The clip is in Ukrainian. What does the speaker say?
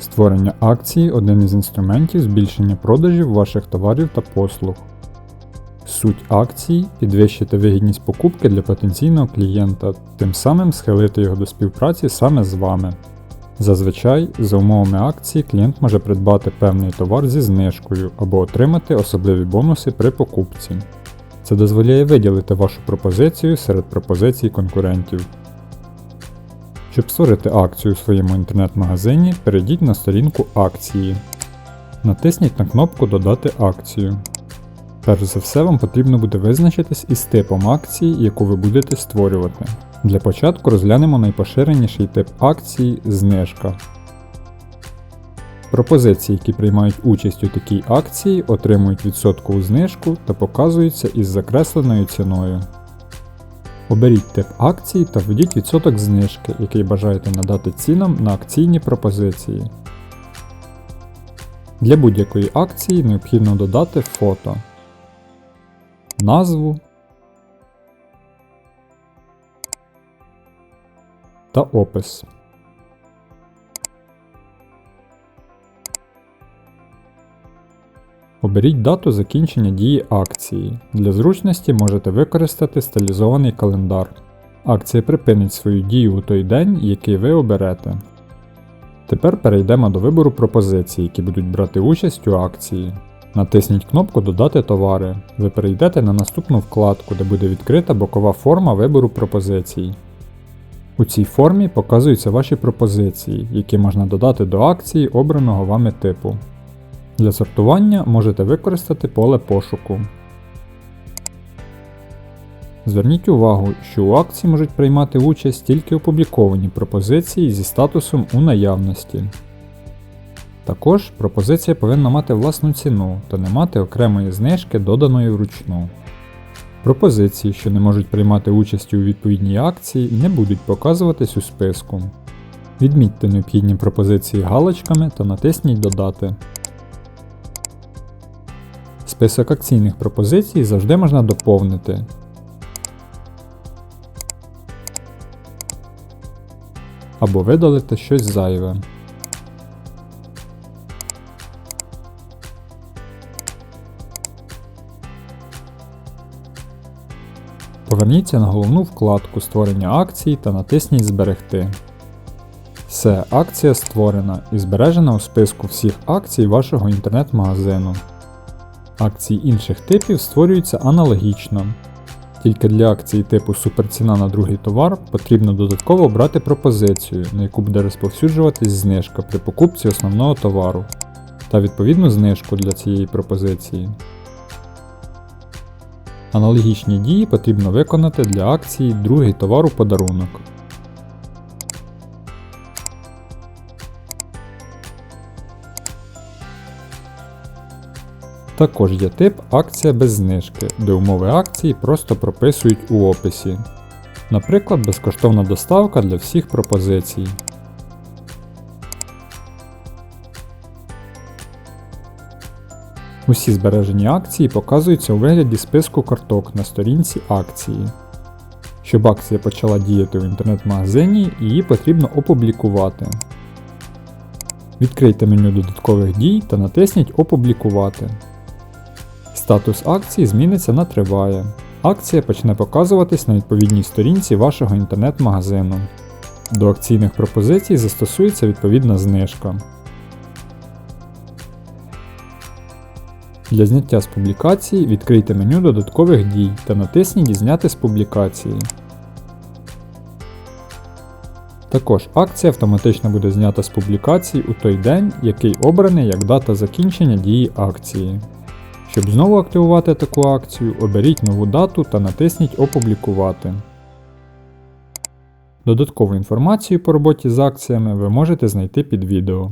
Створення акції один із інструментів збільшення продажів ваших товарів та послуг. Суть акції підвищити вигідність покупки для потенційного клієнта, тим самим схилити його до співпраці саме з вами. Зазвичай, за умовами акції, клієнт може придбати певний товар зі знижкою або отримати особливі бонуси при покупці. Це дозволяє виділити вашу пропозицію серед пропозицій конкурентів. Щоб створити акцію у своєму інтернет-магазині, перейдіть на сторінку акції. Натисніть на кнопку Додати акцію. Перш за все, вам потрібно буде визначитись із типом акції, яку ви будете створювати. Для початку розглянемо найпоширеніший тип акції знижка. Пропозиції, які приймають участь у такій акції, отримують відсоткову знижку та показуються із закресленою ціною. Оберіть тип акції та введіть відсоток знижки, який бажаєте надати цінам на акційні пропозиції. Для будь-якої акції необхідно додати фото, назву та опис. Оберіть дату закінчення дії акції. Для зручності можете використати стилізований календар. Акція припинить свою дію у той день, який ви оберете. Тепер перейдемо до вибору пропозицій, які будуть брати участь у акції. Натисніть кнопку Додати товари. Ви перейдете на наступну вкладку, де буде відкрита бокова форма вибору пропозицій. У цій формі показуються ваші пропозиції, які можна додати до акції обраного вами типу. Для сортування можете використати поле пошуку. Зверніть увагу, що у акції можуть приймати участь тільки опубліковані пропозиції зі статусом у наявності. Також пропозиція повинна мати власну ціну та не мати окремої знижки, доданої вручну. Пропозиції, що не можуть приймати участь у відповідній акції, не будуть показуватись у списку. Відмітьте необхідні пропозиції галочками та натисніть Додати. Список акційних пропозицій завжди можна доповнити. Або видалити щось зайве. Поверніться на головну вкладку створення акцій та натисніть Зберегти. Все, акція створена і збережена у списку всіх акцій вашого інтернет-магазину. Акції інших типів створюються аналогічно. Тільки для акції типу суперціна на другий товар потрібно додатково обрати пропозицію, на яку буде розповсюджуватись знижка при покупці основного товару, та відповідну знижку для цієї пропозиції. Аналогічні дії потрібно виконати для акції другий товар у подарунок. Також є тип акція без знижки, де умови акції просто прописують у описі. Наприклад, безкоштовна доставка для всіх пропозицій. Усі збережені акції показуються у вигляді списку карток на сторінці акції. Щоб акція почала діяти в інтернет-магазині, її потрібно опублікувати. Відкрийте меню додаткових дій та натисніть Опублікувати. Статус акції зміниться на Триває. Акція почне показуватись на відповідній сторінці вашого інтернет-магазину. До акційних пропозицій застосується відповідна знижка. Для зняття з публікації відкрийте меню додаткових дій та натисніть Зняти з публікації. Також акція автоматично буде знята з публікації у той день, який обраний як дата закінчення дії акції. Щоб знову активувати таку акцію, оберіть нову дату та натисніть Опублікувати. Додаткову інформацію по роботі з акціями ви можете знайти під відео.